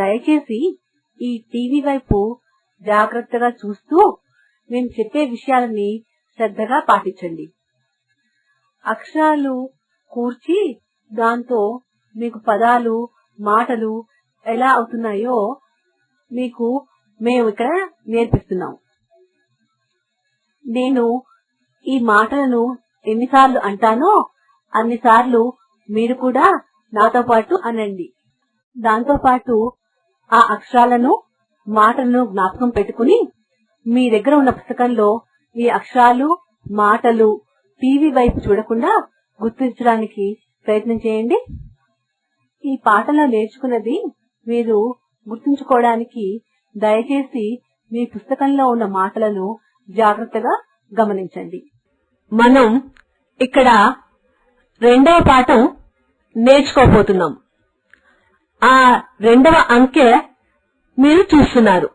దయచేసి ఈ టీవీ వైపు జాగ్రత్తగా చూస్తూ మేము చెప్పే విషయాలని శ్రద్ధగా పాటించండి. అక్షరాలు కూర్చి దాంతో మీకు పదాలు మాటలు ఎలా అవుతున్నాయో మీకు మేము ఇక్కడ నేర్పిస్తున్నాం. నేను ఈ మాటలను ఎన్నిసార్లు అంటానో అన్నిసార్లు మీరు కూడా నాతో పాటు అనండి. దాంతో పాటు ఆ అక్షరాలను మాటలను జ్ఞాపకం పెట్టుకుని మీ దగ్గర ఉన్న పుస్తకంలో ఈ అక్షరాలు మాటలు టీవీ వైపు చూడకుండా గుర్తించడానికి ప్రయత్నం చేయండి. ఈ పాటలో నేర్చుకున్నది మీరు గుర్తుంచుకోవడానికి దయచేసి మీ పుస్తకంలో ఉన్న మాటలను జాగ్రత్తగా గమనించండి. మనం ఇక్కడ రెండవ పాఠం నేర్చుకోబోతున్నాం. ఆ రెండవ అంకె మీరు చూస్తున్నారు.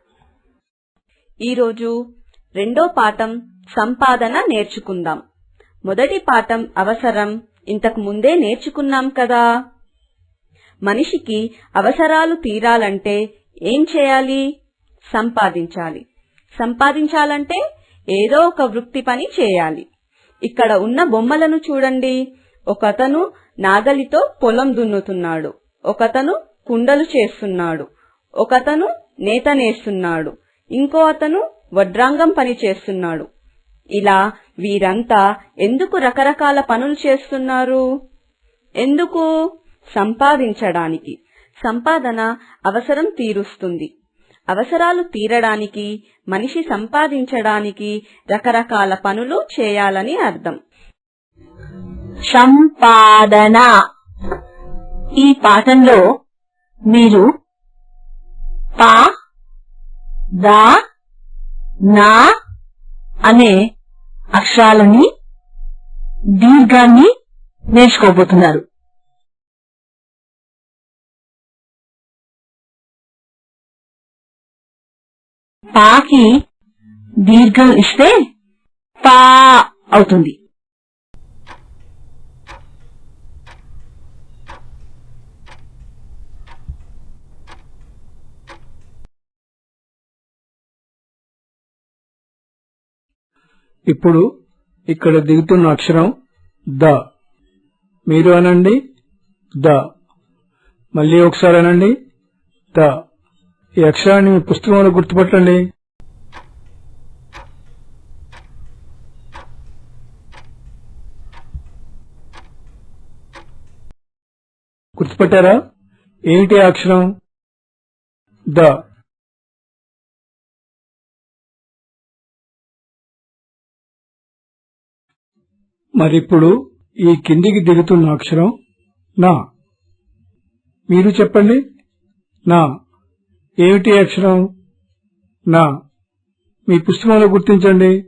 ఈరోజు రెండో పాఠం సంపాదన నేర్చుకుందాం. మొదటి పాఠం అవసరం ఇంతకు ముందే నేర్చుకున్నాం కదా. మనిషికి అవసరాలు తీరాలంటే ఏం చేయాలి? సంపాదించాలి. సంపాదించాలంటే ఏదో ఒక వృత్తి పని చేయాలి. ఇక్కడ ఉన్న బొమ్మలను చూడండి. ఒకతను నాగలితో పొలం దున్నుతున్నాడు. ఒకతను కుండలు చేస్తున్నాడు. ఒకతను నేత నేస్తున్నాడు ఇంకో అతను వడ్రాంగం పని చేస్తున్నాడు. ఇలా వీరంతా ఎందుకు రకరకాల పనులు చేస్తున్నారు? ఎందుకు? సంపాదించడానికి. సంపాదన అవసరం తీరుస్తుంది. అవసరాలు తీరడానికి మనిషి సంపాదించడానికి రకరకాల పనులు చేయాలని అర్థం. సంపాదన. ఈ పాఠంలో మీరు పా దా నా అనే అక్షరాలని దీర్ఘాన్ని నేర్చుకోబోతున్నారు. పాకి దీర్ఘం ఇస్తే పా అవుతుంది. ఇప్పుడు ఇక్కడ దిగుతున్న అక్షరం ద. మీరు అనండి ద. మళ్ళీ ఒకసారి అనండి ద. ఈ అక్షరాన్ని మీ పుస్తకంలో గుర్తుపట్టండి. గుర్తుపట్టారా? ఏమిటి ఆ అక్షరం? ద. మరిప్పుడు ఈ కిందికి దిగుతున్న అక్షరం నా. మీరు చెప్పండి. నా. ఏమిటి అక్షరం? నా. మీ పుస్తకంలో గుర్తించండి.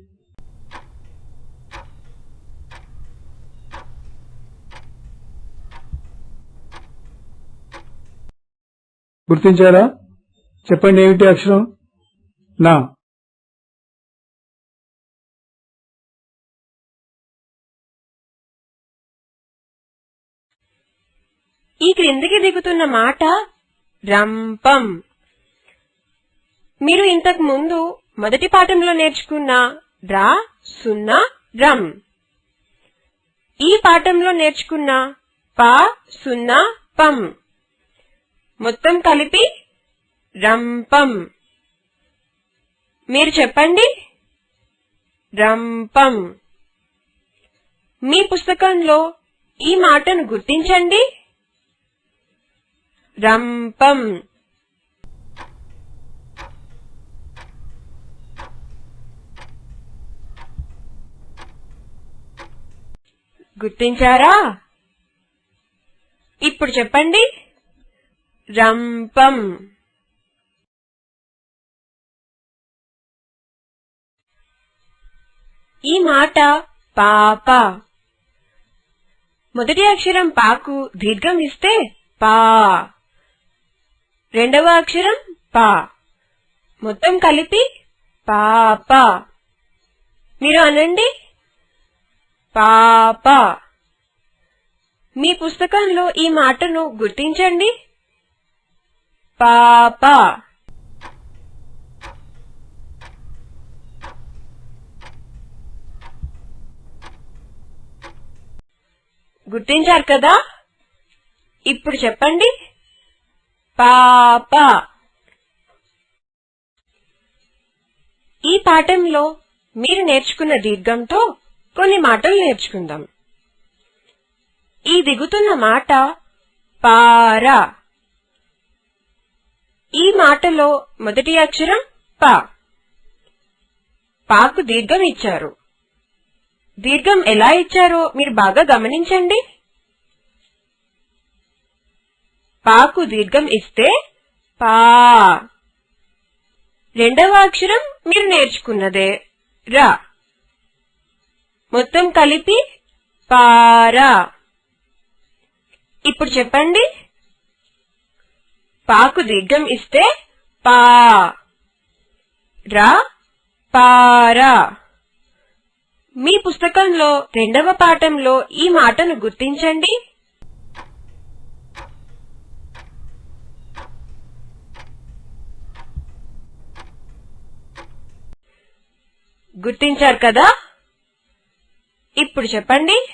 గుర్తించారా? చెప్పండి ఏమిటి అక్షరం? నా. ఈ క్రిందికి దిగుతున్న మాట రంపం. మీరు ఇంతకు ముందు మొదటి పాఠంలో నేర్చుకున్న రా సున్నా రం. ఈ పాఠంలో నేర్చుకున్న పా సున్నా పం. మొత్తం కలిపి రంపం. మీరు చెప్పండి? రంపం. మీ పుస్తకంలో ఈ మాటను గుర్తించండి? రంపం. గుర్తించారా? ఇప్పుడు చెప్పండి. రంపం. ఈ మాట పాప. మొదటి అక్షరం పాకు దీర్ఘం ఇస్తే పా. రెండవ అక్షరం పా. మొత్తం కలిపి పాప మీరు అనండి? పాప మీ పుస్తకంలో ఈ మాటను గుర్తించండి. పాప గుర్తించారు కదా? ఇప్పుడు చెప్పండి. పాప. ఈ పాఠంలో మీరు నేర్చుకున్న దీర్ఘంతో కొన్ని మాటలు నేర్చుకుందాం. ఈ దిగుతున్న మాట పారా. ఈ మాటలో మొదటి అక్షరం ప. పాకు దీర్ఘం ఇచ్చారు. దీర్ఘం ఎలా ఇచ్చారో మీరు బాగా గమనించండి. పాకు దీర్ఘం ఇస్తే పా. రెండవ అక్షరం మీరు నేర్చుకున్నదే. రా. మొత్తం కలిపి పారా ఇప్పుడు చెప్పండి. పాకు దీర్ఘం ఇస్తే పా. రా పారా మీ పుస్తకంలో రెండవ పాఠంలో ఈ మాటను గుర్తించండి. గుర్తించారు కదా? ఇప్పుడు చెప్పండి.